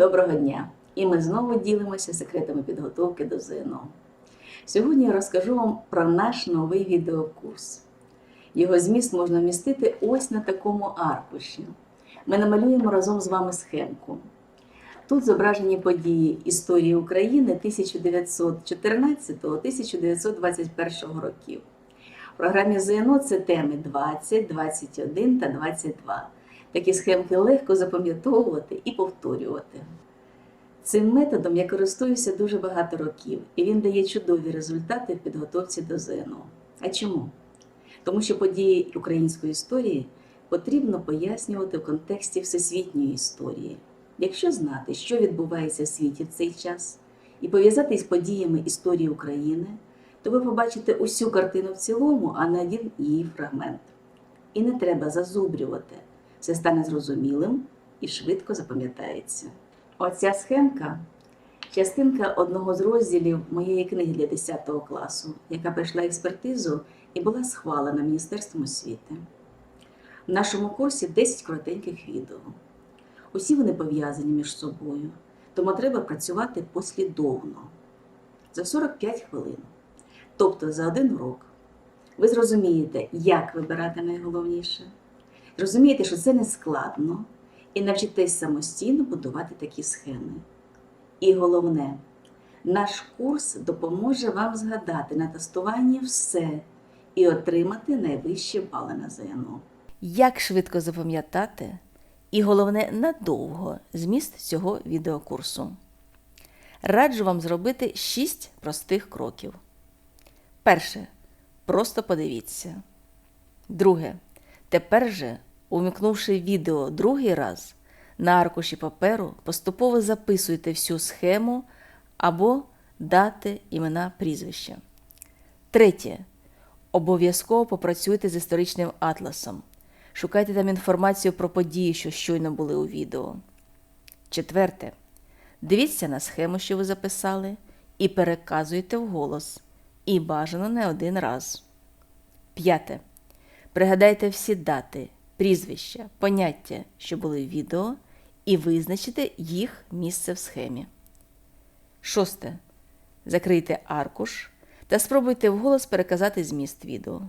Доброго дня! І ми знову ділимося секретами підготовки до ЗНО. Сьогодні я розкажу вам про наш новий відеокурс. Його зміст можна вмістити ось на такому аркуші. Ми намалюємо разом з вами схемку. Тут зображені події історії України 1914-1921 років. В програмі ЗНО це теми 20, 21 та 22. Такі схемки легко запам'ятовувати і повторювати. Цим методом я користуюся дуже багато років, і він дає чудові результати в підготовці до ЗНО. А чому? Тому що події української історії потрібно пояснювати в контексті всесвітньої історії. Якщо знати, що відбувається в світі в цей час, і пов'язати з подіями історії України, то ви побачите усю картину в цілому, а не один її фрагмент. І не треба зазубрювати. Все стане зрозумілим і швидко запам'ятається. Оця схемка частинка одного з розділів моєї книги для 10 класу, яка пройшла експертизу і була схвалена Міністерством освіти. В нашому курсі 10 коротеньких відео. Усі вони пов'язані між собою, тому треба працювати послідовно за 45 хвилин, тобто за один урок. Ви зрозумієте, як вибирати найголовніше. Розумієте, що це не складно, і навчитесь самостійно будувати такі схеми. І головне, наш курс допоможе вам згадати на тестуванні все і отримати найвищі бали на ЗНО. Як швидко запам'ятати, і головне, надовго зміст цього відеокурсу. Раджу вам зробити 6 простих кроків. Перше. Просто подивіться. Друге. Тепер же, умікнувши відео другий раз, на аркуші паперу поступово записуйте всю схему або дати імена прізвища. Третє. Обов'язково попрацюйте з історичним атласом. Шукайте там інформацію про події, що щойно були у відео. Четверте. Дивіться на схему, що ви записали, і переказуйте вголос. І бажано не один раз. П'яте. Пригадайте всі дати, прізвища, поняття, що були в відео, і визначите їх місце в схемі. Шосте. Закрийте аркуш та спробуйте вголос переказати зміст відео.